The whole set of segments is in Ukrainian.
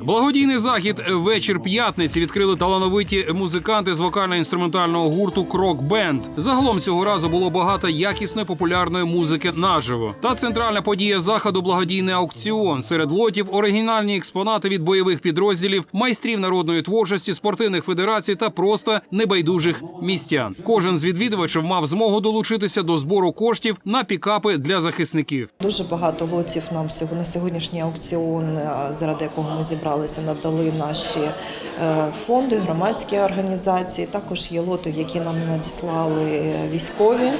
Благодійний захід вечір п'ятниці відкрили талановиті музиканти з вокально-інструментального гурту Крок Бенд. Загалом цього разу було багато якісної популярної музики наживо. Та центральна подія заходу благодійний аукціон. Серед лотів оригінальні експонати від бойових підрозділів, майстрів народної творчості, спортивних федерацій та просто небайдужих містян. Кожен з відвідувачів мав змогу долучитися до збору коштів на пікапи для захисників. Дуже багато лотів нам на сьогоднішній аукціон, е, заради якого ми зібралися, надали наші е, фонди, громадські організації. Також є лоти, які нам надіслали військові,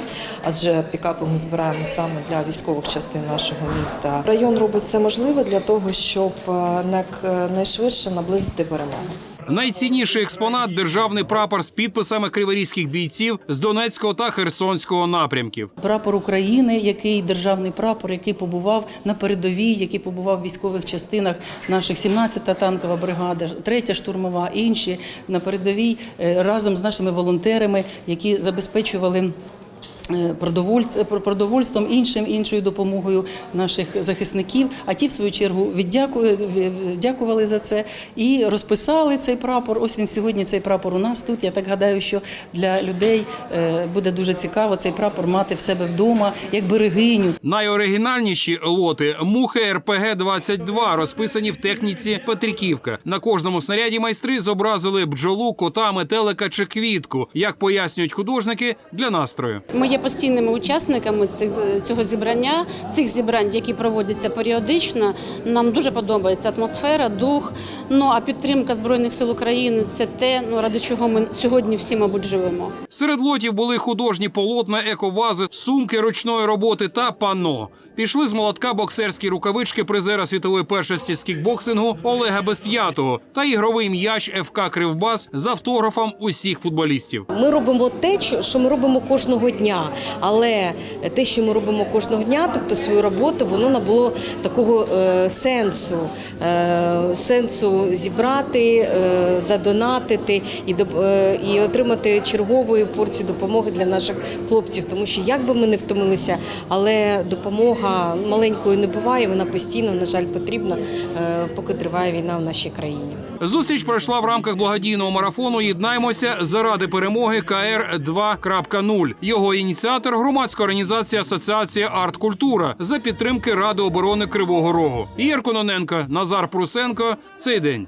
адже пікапи ми збираємо саме для військових частин нашого міста. Район робить все можливе для того, щоб е, найшвидше наблизити перемогу. Найцінніший експонат державний прапор з підписами криворізьких бійців з Донецького та Херсонського напрямків. Прапор України, який державний прапор, який побував на передовій, який побував в військових частинах наших 17-та танкова бригада, 3-я штурмова, інші на передовій е, разом з нашими волонтерами, які забезпечували. Е, про- продовольством іншим іншою допомогою наших захисників. А ті, в свою чергу, віддякую, дякували за це і розписали цей прапор. Ось він сьогодні. Цей прапор у нас тут. Я так гадаю, що для людей е, буде дуже цікаво цей прапор мати в себе вдома як берегиню. Найоригінальніші лоти мухи РПГ 22 розписані в техніці Петриківка. На кожному снаряді майстри зобразили бджолу, кота, метелика чи квітку. Як пояснюють художники для настрою. Ми є постійними учасниками цих цього зібрання, цих зібрань, які проводяться періодично. Нам дуже подобається атмосфера, дух. Ну а підтримка збройних сил України це те, ну ради чого ми сьогодні всі, мабуть, живемо. Серед лотів були художні полотна, ековази, сумки ручної роботи та пано. Пішли з молотка боксерські рукавички призера світової першості з кікбоксингу Олега Безп'ятого та ігровий м'яч ФК Кривбас з автографом усіх футболістів. Ми робимо те, що- ми робимо кожного дня. Але те, що ми робимо кожного дня, тобто свою роботу, воно набуло такого е, сенсу, е, сенсу зібрати, е, задонатити і, е, і отримати чергову порцію допомоги для наших хлопців. Тому що як би ми не втомилися, але допомога маленькою не буває, вона постійно, на жаль, потрібна, е, поки триває війна в нашій країні. Зустріч пройшла в рамках благодійного марафону Єднаймося заради перемоги КР 2.0. Його ініціатор громадська організація Асоціація Арт Культура за підтримки Ради оборони Кривого Рогу. Ігор Кононенко, Назар Прусенко. Цей день.